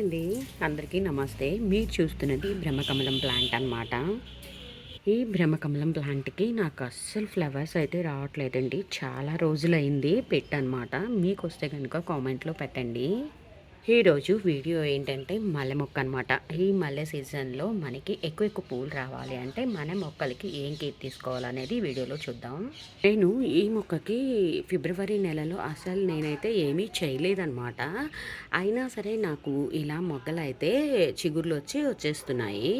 అండి. అందరికీ నమస్తే. మీరు చూస్తున్నది బ్రహ్మకమలం ప్లాంట్ అన్నమాట. ఈ బ్రహ్మకమలం ప్లాంట్కి నాకు అస్సలు ఫ్లవర్స్ అయితే రావట్లేదండి. చాలా రోజులైంది పెట్టనమాట మీకు వస్తే కనుక కామెంట్లో పెట్టండి. ఈరోజు వీడియో ఏంటంటే మల్లె మొక్క అనమాట ఈ మల్లె సీజన్లో మనకి ఎక్కువ ఎక్కువ పూలు రావాలి అంటే మన మొక్కలకి ఏం కేర్ తీసుకోవాలనేది వీడియోలో చూద్దాం. నేను ఈ మొక్కకి ఫిబ్రవరి నెలలో అసలు నేనైతే ఏమీ చేయలేదన్నమాట. అయినా సరే నాకు ఇలా మొగ్గలు అయితే చిగుర్లు వచ్చి వచ్చేస్తున్నాయి.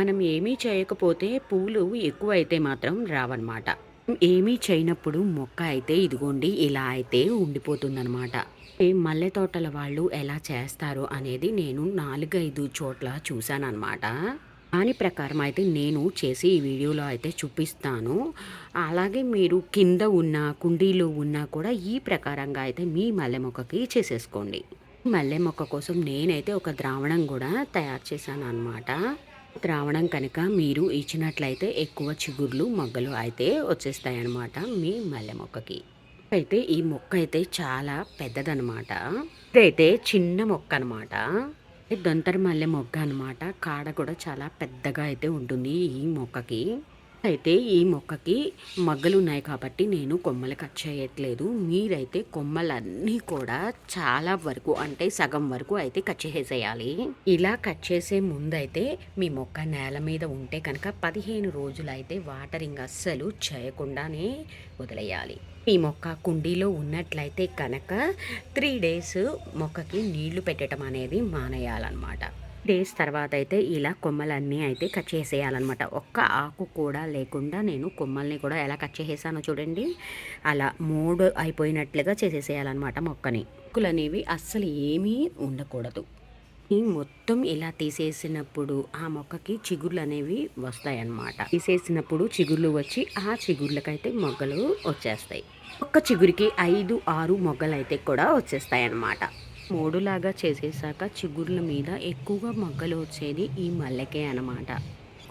మనం ఏమీ చేయకపోతే పూలు ఎక్కువ అయితే మాత్రం రావన్నమాట. ఏమీ చేయనప్పుడు మొక్క అయితే ఇదిగోండి ఇలా అయితే ఉండిపోతుందన్నమాట. మల్లె తోటల వాళ్ళు ఎలా చేస్తారు అనేది నేను నాలుగైదు చోట్ల చూశానమాట దాని ప్రకారం అయితే నేను చేసి ఈ వీడియోలో అయితే చూపిస్తాను. అలాగే మీరు కింద ఉన్న కుండీలో ఉన్నా కూడా ఈ ప్రకారంగా అయితే మీ మల్లె మొక్కకి చేసేసుకోండి. మల్లె మొక్క కోసం నేనైతే ఒక ద్రావణం కూడా తయారు చేశాను అనమాట ద్రావణం కనుక మీరు ఇచ్చినట్లయితే ఎక్కువ చిగుర్లు మొగ్గలు అయితే వచ్చేస్తాయి అన్నమాట మీ మల్లె మొక్కకి. అయితే ఈ మొక్క అయితే చాలా పెద్దదనమాట. ఇదైతే చిన్న మొక్క అనమాట. దొంతర మల్లె మొగ్గ అనమాట. కాడ కూడా చాలా పెద్దగా అయితే ఉంటుంది ఈ మొక్కకి. అయితే ఈ మొక్కకి మగ్గలు ఉన్నాయి కాబట్టి నేను కొమ్మలు కట్ చేయట్లేదు. మీరైతే కొమ్మలన్నీ కూడా చాలా వరకు అంటే సగం వరకు అయితే కట్ చేసేయాలి ఇలా కట్ చేసే ముందైతే మీ మొక్క నేల మీద ఉంటే కనుక పదిహేను రోజులు అయితే వాటరింగ్ అస్సలు చేయకుండానే వదిలేయాలి. ఈ మొక్క కుండీలో ఉన్నట్లయితే కనుక త్రీ డేస్ మొక్కకి నీళ్ళు పెట్టడం అనేది మానేయాలన్నమాట. డేస్ తర్వాత అయితే ఇలా కొమ్మలన్నీ అయితే కట్ చేసేయాలన్నమాట. ఒక్క ఆకు కూడా లేకుండా నేను కొమ్మల్ని కూడా ఎలా కట్ చేసేసానో చూడండి. అలా మూడు అయిపోయినట్లుగా చేసేసేయాలన్నమాట మొక్కని. మొక్కలు అనేవి అస్సలు ఏమీ ఉండకూడదు. మొత్తం ఇలా తీసేసినప్పుడు ఆ మొక్కకి చిగుర్లు అనేవి వస్తాయన్నమాట. తీసేసినప్పుడు చిగుర్లు వచ్చి ఆ చిగుర్లకైతే మొగ్గలు వచ్చేస్తాయి. ఒక్క చిగురికి ఐదు ఆరు మొగ్గలు అయితే కూడా వచ్చేస్తాయి అన్నమాట మోడులాగా చేసేసాక చిగుర్ల మీద ఎక్కువగా మొగ్గలు వచ్చేది ఈ మల్లెకే అనమాట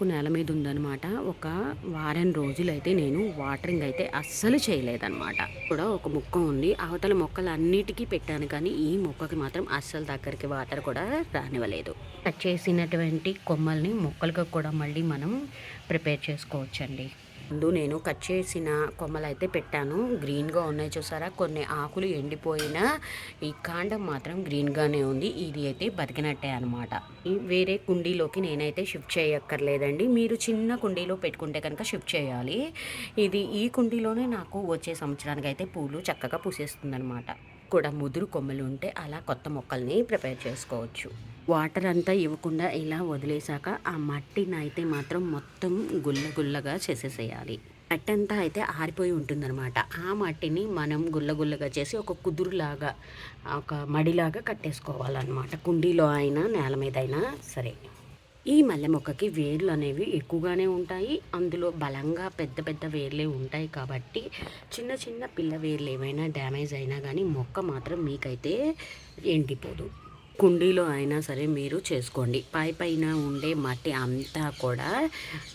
నేల మీద ఉందనమాట ఒక వారం రోజులైతే నేను వాటరింగ్ అయితే అస్సలు చేయలేదన్నమాట. కూడా ఒక మొక్క ఉంది. అవతల మొక్కలు అన్నిటికీ పెట్టాను కానీ ఈ మొక్కకి మాత్రం అస్సలు దగ్గరికి వాటర్ కూడా రానివ్వలేదు. కట్ చేసినటువంటి కొమ్మల్ని మొక్కలకు కూడా మళ్ళీ మనం ప్రిపేర్ చేసుకోవచ్చండి. ముందు నేను కట్ చేసిన కొమ్మలు అయితే పెట్టాను. గ్రీన్గా ఉన్నాయి చూసారా? కొన్ని ఆకులు ఎండిపోయిన ఈ కాండం మాత్రం గ్రీన్గానే ఉంది. ఇది అయితే బతికినట్టే అనమాట వేరే కుండీలోకి నేనైతే షిఫ్ట్ చేయక్కర్లేదండి. మీరు చిన్న కుండీలో పెట్టుకుంటే కనుక షిఫ్ట్ చేయాలి. ఇది ఈ కుండీలోనే నాకు వచ్చే సంవత్సరానికి అయితే పూలు చక్కగా పూసేస్తుంది అనమాట కూడా ముదురు కొమ్మలు ఉంటే అలా కొత్త మొక్కల్ని ప్రిపేర్ చేసుకోవచ్చు. వాటర్ అంతా ఇవ్వకుండా ఇలా వదిలేసాక ఆ మట్టిని అయితే మాత్రం మొత్తం గుల్ల గుల్లగా చేసేసేయాలి. మట్టి అంతా అయితే ఆరిపోయి ఉంటుందన్నమాట. ఆ మట్టిని మనం గుల్లగుల్లగా చేసి ఒక కుదురులాగా ఒక మడిలాగా కట్టేసుకోవాలన్నమాట. కుండీలో అయినా నేల మీద అయినా సరే. ఈ మల్లె మొక్కకి వేర్లు అనేవి ఎక్కువగానే ఉంటాయి. అందులో బలంగా పెద్ద పెద్ద వేర్లే ఉంటాయి కాబట్టి చిన్న చిన్న పిల్ల వేర్లు ఏమైనా డ్యామేజ్ అయినా కానీ మొక్క మాత్రం మీకైతే ఎండిపోదు. కుండీలో అయినా సరే మీరు చేసుకోండి. పై పైన ఉండే మట్టి అంతా కూడా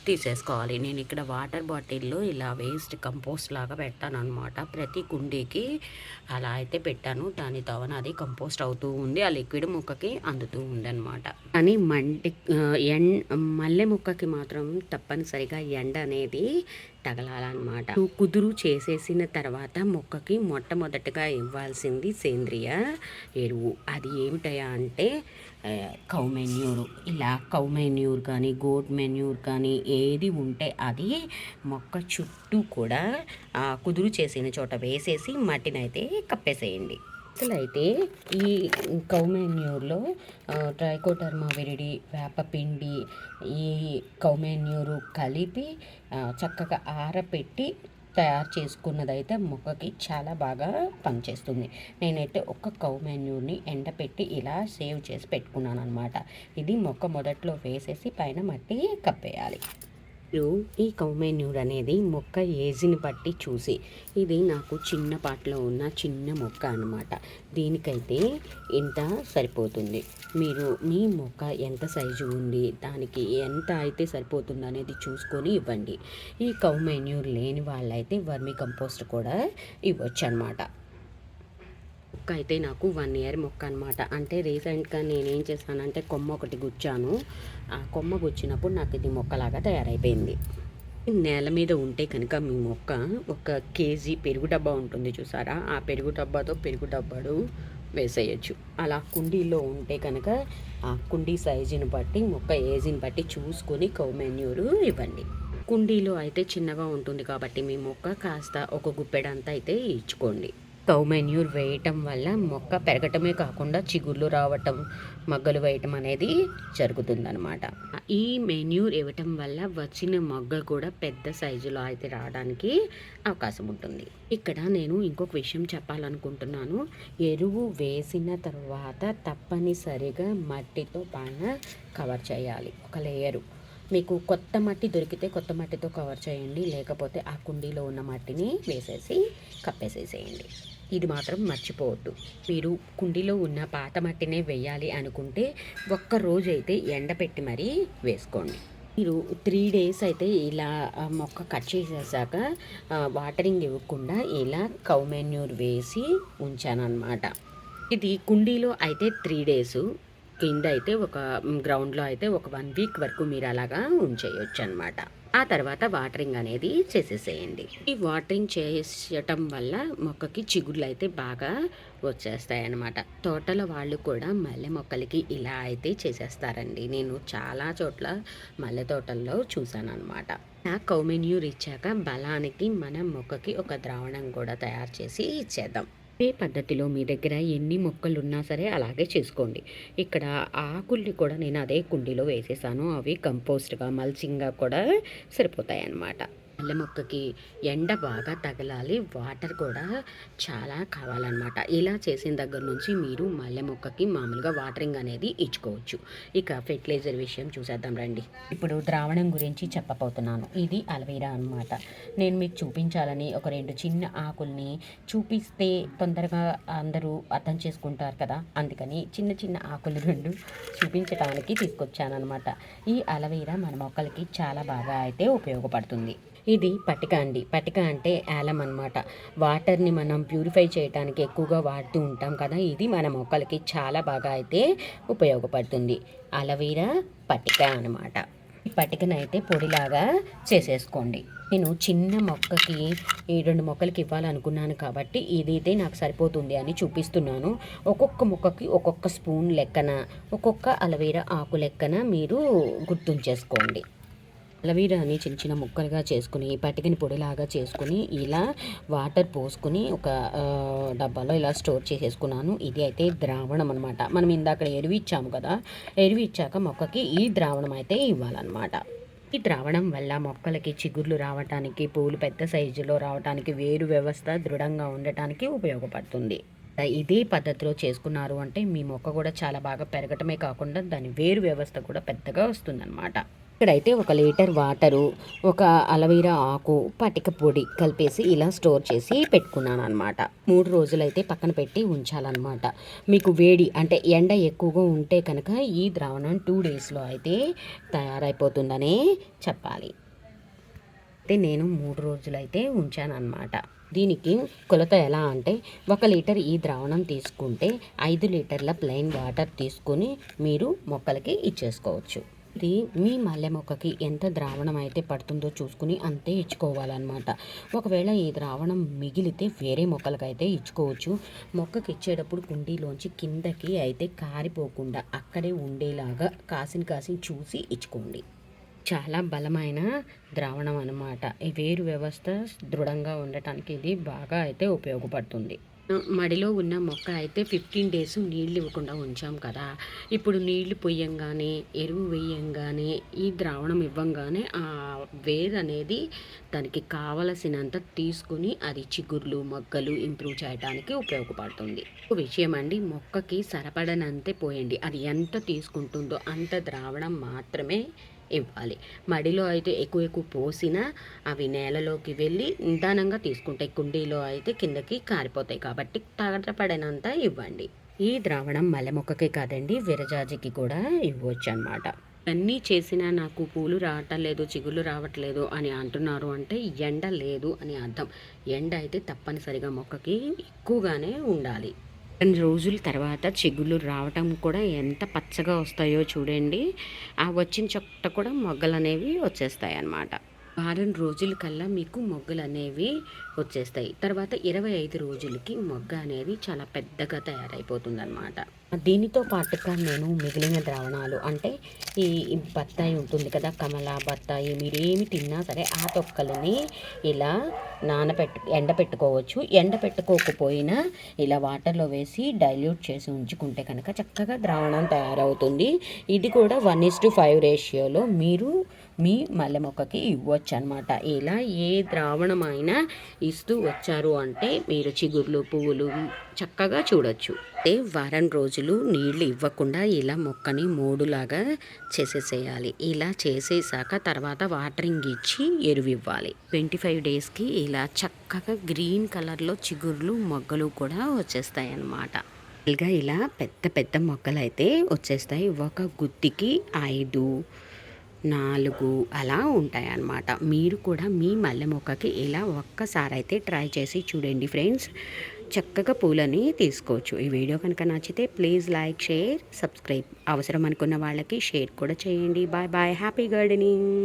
తీసేసుకోవాలి. నేను ఇక్కడ వాటర్ బాటిల్లో ఇలా వేస్ట్ కంపోస్ట్ లాగా పెట్టాను అనమాట ప్రతి కుండీకి అలా అయితే పెట్టాను. దాని తవన అది కంపోస్ట్ అవుతూ ఉంది. ఆ లిక్విడ్ మొక్కకి అందుతూ ఉందన్నమాట. కానీ మంటి ఎండ్ మల్లె మొక్కకి మాత్రం తప్పనిసరిగా ఎండ అనేది తగలాలన్నమాట. కుదురు చేసేసిన తర్వాత మొక్కకి మొట్టమొదటగా ఇవ్వాల్సింది సేంద్రియ ఎరువు. అది ఏమిటయా అంటే కౌమెన్యూరు ఇలా కౌ మెన్యూర్ కానీ గోట్ మెన్యూర్ కానీ ఏది ఉంటే అది మొక్క చుట్టూ కూడా కుదురు చేసిన చోట వేసేసి మట్టినైతే కప్పేసేయండి. అసలు అయితే ఈ కౌమెన్యూర్లో ట్రైకోటర్మా విరిడి వేపపిండి ఈ కౌమెన్యూరు కలిపి చక్కగా ఆరపెట్టి తయారు చేసుకున్నదైతే మొక్కకి చాలా బాగా పనిచేస్తుంది. నేనైతే ఒక కౌ ఎండపెట్టి ఇలా సేవ్ చేసి పెట్టుకున్నాను అనమాట ఇది మొక్క మొదట్లో వేసేసి పైన మట్టి కప్పేయాలి. ఈ కౌమెన్యూర్ అనేది మొక్క ఏజ్ని బట్టి చూసి ఇది నాకు చిన్న పాటలో ఉన్న చిన్న మొక్క అనమాట దీనికైతే ఇంత సరిపోతుంది? మీరు మీ మొక్క ఎంత సైజు ఉంది? దానికి ఎంత అయితే సరిపోతుంది అనేది చూసుకొని ఇవ్వండి. ఈ కౌమెన్యూర్ లేని వాళ్ళైతే వర్మి కంపోస్ట్ కూడా ఇవ్వచ్చు అనమాట మొక్క అయితే నాకు వన్ ఇయర్ మొక్క అనమాట అంటే రీసెంట్గా నేనేం చేశానంటే కొమ్మ ఒకటి గుచ్చాను. ఆ కొమ్మ గుచ్చినప్పుడు నాకు ఇది మొక్కలాగా తయారైపోయింది. నేల మీద ఉంటే కనుక మీ మొక్క ఒక కేజీ పెరుగు డబ్బా ఉంటుంది చూసారా? ఆ పెరుగు డబ్బాతో పెరుగు డబ్బాడు వేసేయచ్చు. అలా కుండీలో ఉంటే కనుక ఆ కుండీ సైజుని బట్టి మొక్క ఏజ్ని బట్టి చూసుకొని కౌమెన్యూరు ఇవ్వండి. కుండీలో అయితే చిన్నగా ఉంటుంది కాబట్టి మీ మొక్క కాస్త ఒక గుప్పెడంతా అయితే ఇచ్చుకోండి. కౌ మెన్యూర్ వేయటం వల్ల మొక్క పెరగటమే కాకుండా చిగుళ్ళు రావటం మగ్గలు వేయటం అనేది జరుగుతుందనమాట ఈ మెన్యూర్ ఇవ్వటం వల్ల వచ్చిన మొగ్గ కూడా పెద్ద సైజులో అయితే రావడానికి అవకాశం ఉంటుంది. ఇక్కడ నేను ఇంకొక విషయం చెప్పాలనుకుంటున్నాను. ఎరువు వేసిన తర్వాత తప్పనిసరిగా మట్టితో పైన కవర్ చేయాలి. ఒక లేయరు. మీకు కొత్త మట్టి దొరికితే కొత్త మట్టితో కవర్ చేయండి. లేకపోతే ఆ కుండీలో ఉన్న మట్టిని వేసేసి కప్పేసేసేయండి. ఇది మాత్రం మర్చిపోవద్దు. మీరు కుండీలో ఉన్న పాత మట్టినే వేయాలి అనుకుంటే ఒక్క రోజు అయితే ఎండపెట్టి మరీ వేసుకోండి. మీరు త్రీ డేస్ అయితే ఇలా మొక్క కట్ చేసేసాక వాటరింగ్ ఇవ్వకుండా ఇలా కౌ మెన్యూర్ వేసి ఉంచాను ఇది కుండీలో అయితే త్రీ డేస్ కింద అయితే ఒక గ్రౌండ్లో అయితే ఒక వన్ వీక్ వరకు మీరు అలాగా ఉంచేయొచ్చు అనమాట ఆ తర్వాత వాటరింగ్ అనేది చేసేసేయండి. ఈ వాటరింగ్ చేయటం వల్ల మొక్కకి చిగుళ్ళు అయితే బాగా వచ్చేస్తాయి అన్నమాట తోటల వాళ్ళు కూడా మల్లె మొక్కలకి ఇలా అయితే చేసేస్తారండి. నేను చాలా చోట్ల మల్లె తోటల్లో చూసాను అనమాట ఆ కౌమెన్యూర్ ఇచ్చాక బలానికి మన మొక్కకి ఒక ద్రావణం కూడా తయారు చేసి ఇచ్చేద్దాం. ఇదే పద్ధతిలో మీ దగ్గర ఎన్ని మొక్కలు ఉన్నా సరే అలాగే చేసుకోండి. ఇక్కడ ఆకుల్ని కూడా నేను అదే కుండీలో వేసేసాను. అవి కంపోస్ట్గా మల్చింగ్గా కూడా సరిపోతాయి అన్నమాట మల్లె మొక్కకి ఎండ బాగా తగలాలి వాటర్ కూడా చాలా కావాలన్నమాట. ఇలా చేసిన దగ్గర నుంచి మీరు మల్లె మొక్కకి మామూలుగా వాటరింగ్ అనేది ఇచ్చుకోవచ్చు. ఇక ఫెర్టిలైజర్ విషయం చూసేద్దాం రండి. ఇప్పుడు ద్రావణం గురించి చెప్పబోతున్నాను. ఇది అలవీరా అనమాట నేను మీకు చూపించాలని ఒక రెండు చిన్న ఆకుల్ని చూపిస్తే తొందరగా అందరూ అర్థం చేసుకుంటారు కదా. అందుకని చిన్న చిన్న ఆకులు రెండు చూపించడానికి తీసుకొచ్చాను అనమాట ఈ అలవీరా మన మొక్కలకి చాలా బాగా అయితే ఉపయోగపడుతుంది. ఇది పటిక అండి. పటిక అంటే యాలం అనమాట వాటర్ని మనం ప్యూరిఫై చేయడానికి ఎక్కువగా వాడుతూ ఉంటాం కదా ఇది మన మొక్కలకి చాలా బాగా అయితే ఉపయోగపడుతుంది. అలవీరా పటిక అనమాట ఈ పటికను అయితే పొడిలాగా చేసేసుకోండి. నేను చిన్న మొక్కకి ఈ రెండు మొక్కలకి ఇవ్వాలనుకున్నాను కాబట్టి ఇదైతే నాకు సరిపోతుంది అని చూపిస్తున్నాను. ఒక్కొక్క మొక్కకి ఒక్కొక్క స్పూన్ లెక్కన ఒక్కొక్క అలవీరా ఆకు లెక్కన మీరు గుర్తుంచేసుకోండి. అలవీరాని చిన్న చిన్న ముక్కలుగా చేసుకుని పటికని పొడిలాగా చేసుకుని ఇలా వాటర్ పోసుకుని ఒక డబ్బాలో ఇలా స్టోర్ చేసేసుకున్నాను. ఇది అయితే ద్రావణం అనమాట మనం ఇందాక ఎరువు ఇచ్చాము కదా ఎరువు ఇచ్చాక మొక్కకి ఈ ద్రావణం అయితే ఇవ్వాలన్నమాట. ఈ ద్రావణం వల్ల మొక్కలకి చిగుర్లు రావటానికి పూలు పెద్ద సైజులో రావటానికి వేరు వ్యవస్థ దృఢంగా ఉండటానికి ఉపయోగపడుతుంది. ఇదే పద్ధతిలో చేసుకున్నారు అంటే మీ మొక్క కూడా చాలా బాగా పెరగటమే కాకుండా దాని వేరు వ్యవస్థ కూడా పెద్దగా వస్తుందన్నమాట. ఇక్కడైతే ఒక లీటర్ వాటరు ఒక అలవీరా ఆకు పటిక పొడి కలిపేసి ఇలా స్టోర్ చేసి పెట్టుకున్నాను అనమాట మూడు రోజులైతే పక్కన పెట్టి ఉంచాలన్నమాట. మీకు వేడి అంటే ఎండ ఎక్కువగా ఉంటే కనుక ఈ ద్రావణం టూ డేస్లో అయితే తయారైపోతుందనే చెప్పాలి. అయితే నేను మూడు రోజులైతే ఉంచాను అనమాట దీనికి కొలత ఎలా అంటే ఒక లీటర్ ఈ ద్రావణం తీసుకుంటే ఐదు లీటర్ల ప్లెయిన్ వాటర్ తీసుకుని మీరు మొక్కలకి ఇచ్చేసుకోవచ్చు. ఇది మీ మల్లె మొక్కకి ఎంత ద్రావణం అయితే పడుతుందో చూసుకుని అంతే ఇచ్చుకోవాలన్నమాట. ఒకవేళ ఈ ద్రావణం మిగిలితే వేరే మొక్కలకైతే ఇచ్చుకోవచ్చు. మొక్కకి ఇచ్చేటప్పుడు కుండీలోంచి కిందకి అయితే కారిపోకుండా అక్కడే ఉండేలాగా కాసిన కాసిన చూసి ఇచ్చుకోండి. చాలా బలమైన ద్రావణం అన్నమాట. ఈ వేరు వ్యవస్థ దృఢంగా ఉండటానికి ఇది బాగా అయితే ఉపయోగపడుతుంది. మడిలో ఉన్న మొక్క అయితే ఫిఫ్టీన్ డేస్ నీళ్ళు ఇవ్వకుండా ఉంచాం కదా. ఇప్పుడు నీళ్ళు పొయ్యంగానే ఎరువు వేయంగానే ఈ ద్రావణం ఇవ్వంగానే ఆ వేరు అనేది దానికి కావలసినంత తీసుకుని అది చిగుర్లు మొగ్గలు ఇంప్రూవ్ చేయడానికి ఉపయోగపడుతుంది. ఒక విషయం అండి మొక్కకి సరిపడనంతే పోయండి. అది ఎంత తీసుకుంటుందో అంత ద్రావణం మాత్రమే ఇవ్వాలి. మడిలో అయితే ఎక్కువ ఎక్కువ పోసినా అవి నేలలోకి వెళ్ళి నిదానంగా తీసుకుంటాయి కుండీలో అయితే కిందకి కారిపోతాయి. కాబట్టి తగటపడినంత ఇవ్వండి. ఈ ద్రావణం మలెమొక్కకే కాదండి విరజాజికి కూడా ఇవ్వచ్చు అనమాట అన్నీ చేసినా నాకు పూలు రావటం లేదు చిగుళ్ళు రావట్లేదు అని అంటున్నారు అంటే ఎండ లేదు అని అర్థం. ఎండ అయితే తప్పనిసరిగా మొక్కకి ఎక్కువగానే ఉండాలి. రెండు రోజుల తర్వాత చిగుళ్ళు రావటం కూడా ఎంత పచ్చగా వస్తాయో చూడండి. ఆ వచ్చిన చోట కూడా మొగ్గలు అనేవి వచ్చేస్తాయి అన్నమాట వారం రోజుల కల్లా మీకు మొగ్గలు అనేవి వచ్చేస్తాయి. తర్వాత ఇరవై ఐదు రోజులకి మొగ్గ అనేది చాలా పెద్దగా తయారైపోతుంది అనమాట దీనితో పాటుగా నేను మిగిలిన ద్రావణాలు అంటే ఈ ఈ బత్తాయి ఉంటుంది కదా కమల బత్తాయి మీరు ఏమి తిన్నా సరే ఆ తొక్కలని ఇలా నానబెట్టు ఎండపెట్టుకోవచ్చు. ఎండపెట్టుకోకపోయినా ఇలా వాటర్లో వేసి డైల్యూట్ చేసి ఉంచుకుంటే కనుక చక్కగా ద్రావణం తయారవుతుంది. ఇది కూడా వన్ ఇస్ టు ఫైవ్ రేషియోలో మీరు మీ మల్లె మొక్కకి ఇవ్వచ్చు అనమాట ఇలా ఏ ద్రావణమైనా ఇస్తూ వచ్చారు అంటే మీరు చిగుర్లు పువ్వులు చక్కగా చూడొచ్చు. అంటే వారం రోజులు నీళ్ళు ఇవ్వకుండా ఇలా మొక్కని మూడులాగా చేసేసేయాలి. ఇలా చేసేసాక తర్వాత వాటరింగ్ ఇచ్చి ఎరువు ఇవ్వాలి ట్వంటీ ఫైవ్ డేస్కి ఇలా చక్కగా గ్రీన్ కలర్లో చిగుర్లు మొగ్గలు కూడా వచ్చేస్తాయి అన్నమాట ఇలా పెద్ద పెద్ద మొక్కలు అయితే వచ్చేస్తాయి. ఒక గుత్తికి ఐదు నాలుగు అలా ఉంటాయన్నమాట. మీరు కూడా మీ మల్లె మొక్కకి ఇలా ఒక్కసారి అయితే ట్రై చేసి చూడండి ఫ్రెండ్స్. చక్కగా పూలని తీసుకోవచ్చు. ఈ వీడియో కనుక నచ్చితే ప్లీజ్ లైక్ షేర్ సబ్స్క్రైబ్. అవసరం అనుకున్న వాళ్ళకి షేర్ కూడా చేయండి. Bye bye. Happy gardening.